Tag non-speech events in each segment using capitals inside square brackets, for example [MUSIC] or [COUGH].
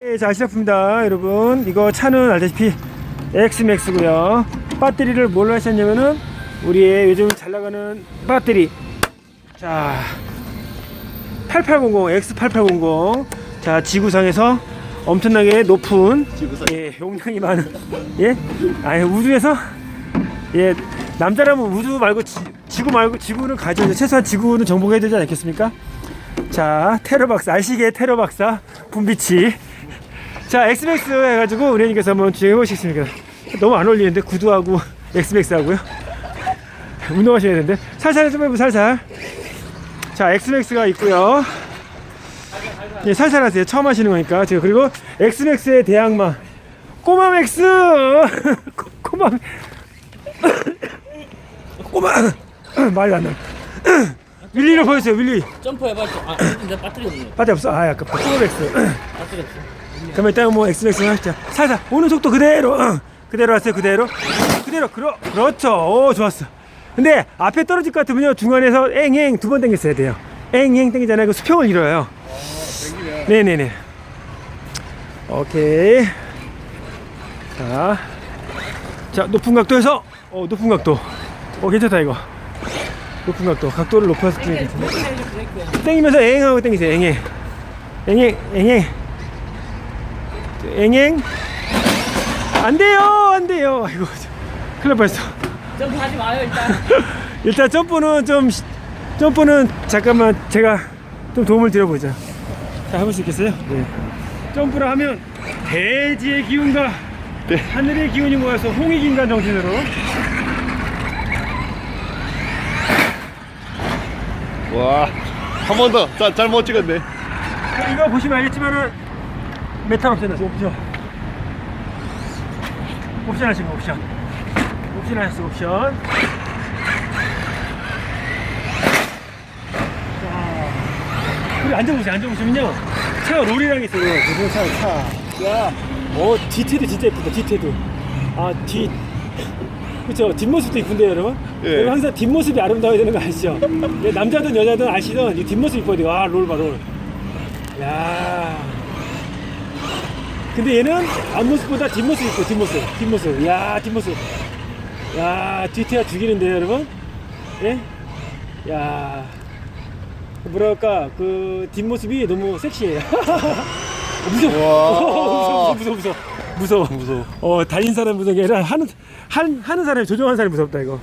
네, 자 시작합니다 여러분. 이거 차는 알다시피 X맥스고요. 배터리를 뭘로 하셨냐면은 우리의 요즘 잘 나가는 배터리. 자 8800 X8800 자 지구상에서 엄청나게 높은 예 용량이 많은 [LAUGHS] 예? 아니 우주에서 예 남자라면 우주 말고 지, 지구 말고 지구는 가져야죠 최소한 지구는 정복해야 되지 않겠습니까? 자 테러박사 알시계 테러박사 분비치 자 엑스맥스 해가지고 은혜님께서 한번 주행해 보시겠습니까? 너무 안 어울리는데 구두하고 [LAUGHS] 엑스맥스 하고요. 운동하셔야 되는데. 살살 좀 해보 살살. 자 엑스맥스가 있고요. 예, 살살 하세요. 처음 하시는 거니까. 제가 그리고 엑스맥스의 대항마. 꼬마맥스! [LAUGHS] 꼬- 꼬마 [COUGHS] 꼬마 [COUGHS] 말이 안 나. [COUGHS] 윌리를 보여주세요 윌리. 점프해봐. 아, 근데 배터리 없네. 빠져 없어? 아 아까 꼬마맥스 없어. 그러면 일단 뭐 엑스맥스 하자 살살. 오는 속도 그대로. 응. 그대로 왔어요 그대로. 그대로. 그러, 그렇죠. 오 좋았어. 근데 앞에 떨어질 것 같으면요. 중간에서 앵앵 두 번 당겼어야 돼요. 앵앵 당기잖아요. 그 수평을 잃어요. 네네네. 오케이. 자, 자 높은 각도에서. 어 높은 각도. 어 괜찮다 이거. 높은 각도. 각도를 높여서 뛰는 게 괜찮네. 땡기면서 앵하고 땡기세요. 앵앵 앵앵 앵앵 앵앵 안 돼요 안 돼요 아이고 큰일 날 뻔했어 점프 하지 마요 일단. [LAUGHS] 일단 점프는 좀 시- 점프는 잠깐만 제가 좀 도움을 드려보자 자 해볼 수 있겠어요? 네 점프를 하면 대지의 기운과 하늘의 기운이 모여서 홍익인간 정신으로 와, 한 번 더. 자, 잘못 찍었네. 자, 이거 보시면 알겠지만은 메탄 옵션 하세요 옵션. 옵션 하신 거 옵션. 옵션 하셨어 옵션. 자 우리 앉아보세요. 앉아보시면요. 차가 롤이랑 있어요. 무슨 차 차. 야, 어 뒤태도 진짜 예쁘다 뒤태도. 아뒤 그쵸? 뒷모습도 이쁜데요 여러분? 예. 여러분 항상 뒷모습이 아름다워야 되는 거 아시죠? 예, 남자든 여자든 아시던 이 뒷모습 이뻐야 돼요. 아롤 봐 롤. 야. 근데 얘는 앞모습보다 뒷모습 있고 뒷모습 뒷모습. 야 뒷모습. 야 뒤태가 죽이는데요 여러분? 예? 야. 뭐랄까 그 뒷모습이 너무 섹시해요. [LAUGHS] 무서워. 와. [LAUGHS] 무서워 무서워 무서워. 무서워. 무서워. 어 달린 사람 무서운 게 아니라. 하는 한, 하는 사람이 조종하는 사람이 무섭다 이거.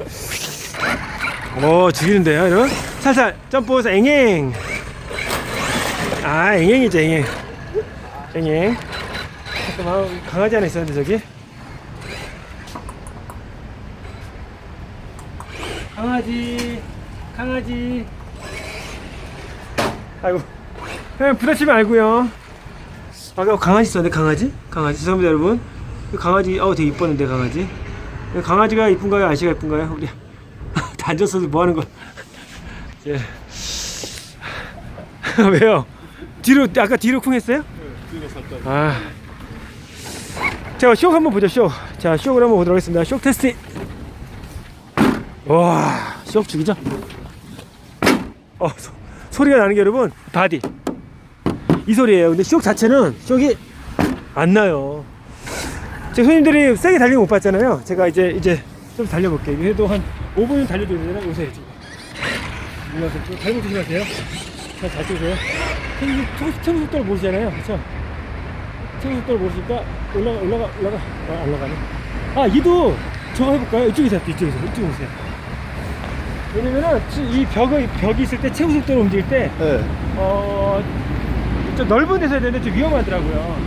어 죽이는데요 여러분? 살살 점프해서 앵앵. 아 앵앵이죠 앵앵. 앵앵 잠깐만 강아지 하나 있었는데 저기 강아지 강아지 아이고 그냥 부딪히지 말고요 아까 강아지 있었는데 강아지? 강아지 죄송합니다 여러분 그 강아지 어우 되게 이뻤는데 강아지 그 강아지가 이쁜가요 아저씨가 이쁜가요 우리 [LAUGHS] 다 앉아서 뭐 하는 거 [LAUGHS] 예. [LAUGHS] 왜요? 뒤로 아까 뒤로 쿵 했어요? 아. 자, 쇼 한번 보죠, 쇼. 자, 쇼를 한번 보도록 하겠습니다. 쇼 테스트. 와, 쇼 죽이죠? 어, 소, 소리가 나는 게 여러분, 바디. 이 소리예요. 근데 쇼 자체는 쇼이 안 나요. 제 손님들이 세게 달리는 거못 봤잖아요. 제가 이제 이제 좀 달려볼게요. 그래도 한 5분 달려줘야 되잖아요. 오세요. 지금. 올라서 좀 잘못 조심하세요. 자, 잘 쪼세요. 최고 속도를 모르시잖아요. 그쵸? 최고 속도를 모르시니까 올라가, 올라가, 올라가. 아, 안 올라가네. 아, 이도 저거 해볼까요? 이쪽에서 할게요. 이쪽에서. 이쪽에 오세요. 왜냐면은 이 벽이, 벽이 있을 때 최고 속도로 움직일 때, 네. 어, 좀 넓은 데서 해야 되는데 좀 위험하더라고요.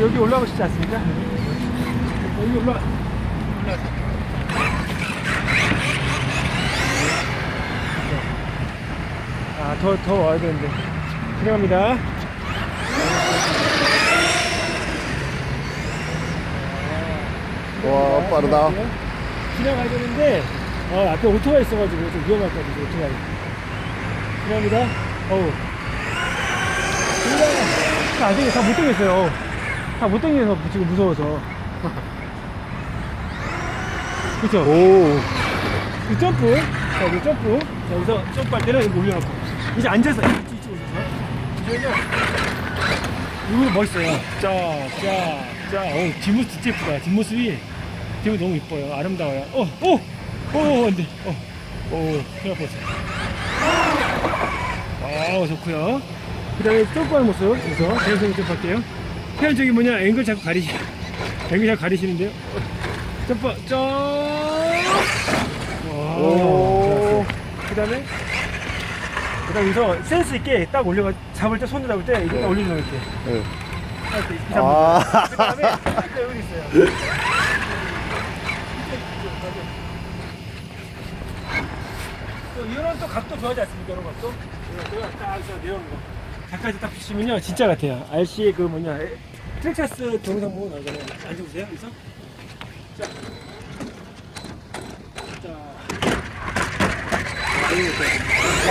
여기 올라가고 싶지 않습니까? 여기 올라, 올라가세요. 아, 더, 더 와야 되는데. 들어갑니다. 와, 빠르다. 지나가야 되는데, 어, 앞에 오토가 있어가지고 좀 위험할 것 같아서 오토가. 들어갑니다. 어우. 다안 되게 다못 당겼어요. 다못 당겨서 지금 무서워서. [LAUGHS] 그쵸? 오. 이 점프. 자, 이 점프. 자, 여기서 점프할 때는 이거 올려놓고. 이제 앉아서, 이쪽으로 오셔서. 저희는 이거 멋있어요. 자, 자, 자. 어, 뒷모습 진짜 예쁘다. 뒷모습이 뒷모습 너무 예뻐요. 아름다워요. 어, 오, 오, 안 돼. 어, 오, 큰일 날 뻔했어. 아, 좋고요. 그 다음에 점프하는 모습. 그래서 대형적인 점프 할게요. 태연 저기 뭐냐, 앵글 자꾸 가리시, 앵글 자꾸 가리시는데요. 어, 점프, 점. 와, 오. 그 다음에 그 다음에 여기서 센스 있게 딱 올려가 잡을 때 손을 잡을 때 이거 딱 올리는 거 이렇게 네. 이렇게 이렇게 아. 잡는 그 다음에 딱 여기 있어요 또 이런 또 각도 좋아하지 않습니까 이런 각도? 이런 거딱 내려오는 거 가까이 딱 비치면요 진짜 같아요 RC의 그 뭐냐 에- 트랙차스 동영상 보고 나오잖아요 앉아보세요 여기서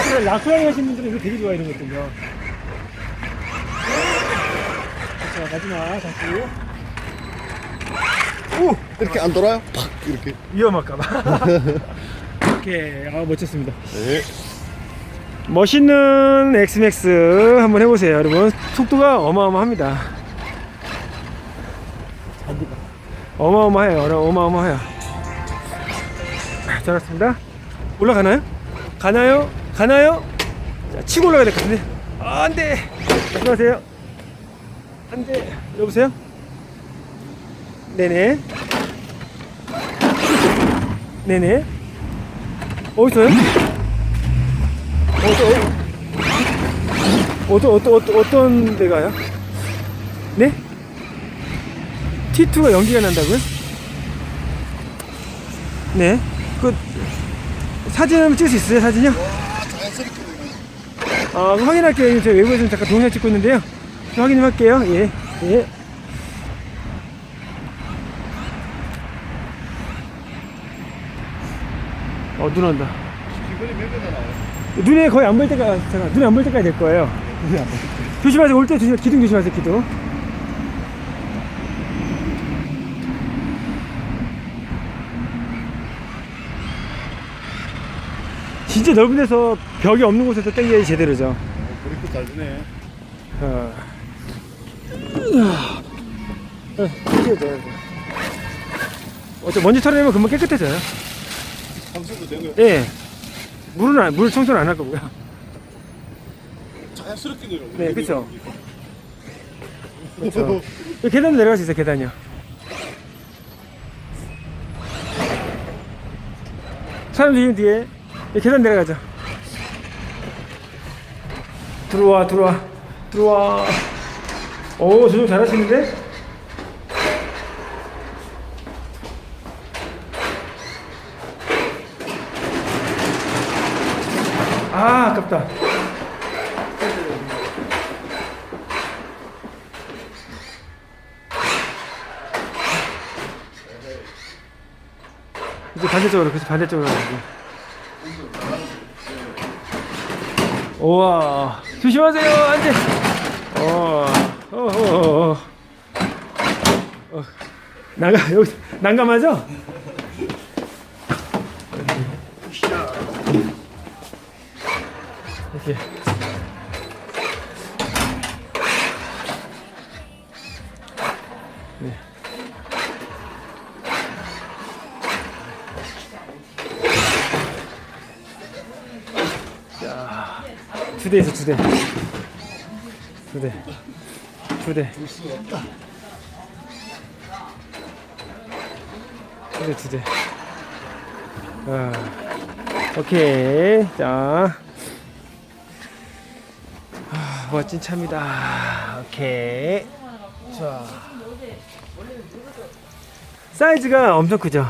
자 라크라이 하시는 분들은 이거 되게 좋아해 이런 것들요. 자 마지막 다시 오 이렇게 안 돌아요? 팍 이렇게. 위험할까봐. [LAUGHS] 오케이 아 멋졌습니다. 네. 멋있는 엑스맥스 한번 해보세요 여러분 속도가 어마어마합니다. 어마어마해요 어마- 어마어마해요. 잘 왔습니다. 올라가나요? 가나요? 가나요? 자, 치고 올라가야 될 것 같은데. 아, 안 돼. 안녕하세요. 안 돼. 여보세요? 네네. 네네. 어디서요? 어떤, 어떤, 어떤, 어떤, 어떤 데가요? 네? T2가 연기가 난다고요? 네. 그, 사진 한번 찍을 수 있어요, 사진이요? 아, 확인할게요. 제가 외부에서 잠깐 동영상 찍고 있는데요. 좀 확인 좀 할게요. 예, 예. 어, 눈 온다. 기분이 몇 개나 나와요? 눈에 거의 안 보일 때가, 잠깐, 눈에 안 보일 때까지 될 거예요. 조심하세요. 올 때 조심, 기둥 조심하세요, 기둥. 진짜 넓은 데서 벽이 없는 곳에서 땡겨야지 제대로죠. 어, 그렇게 잘 되네. 어. 어. 어째 먼지 털어내면 금방 깨끗해져요. 삼수도 되고요. 예. 물은 안, 물 청소는 안 할 거고요. 자연스럽게 내려. 네, 그쵸. 이 계단 내려갈 수 있어요, 계단이요. 사람 뒤에 뒤에 이 계단 내려가자. 들어와, 들어와, 들어와. 오, 조정 잘하시는데? 아, 아깝다. 이제 반대쪽으로, 그치, 반대쪽으로. 우와, 조심하세요, 안 돼. 어, 어, 어, 어, 어. 어. 난감, 여기, 난감하죠? 이렇게. 네. 두대 있어 두 대. 두 대. 두 대. 두 대, 두 대. 아, 오케이. 자. 아, 멋진 차입니다. 오케이. 자. 사이즈가 엄청 크죠?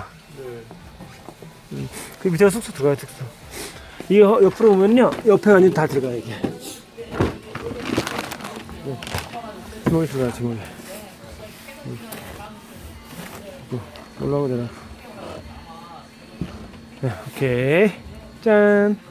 음, 그 밑에 쑥쑥 들어가요, 쑥쑥. 이거 옆으로 보면요 옆에 완전 다 들어가요 이게 네. 주먹이 들어가요 주먹이 음. 어, 올라오고 내려 네 오케이 짠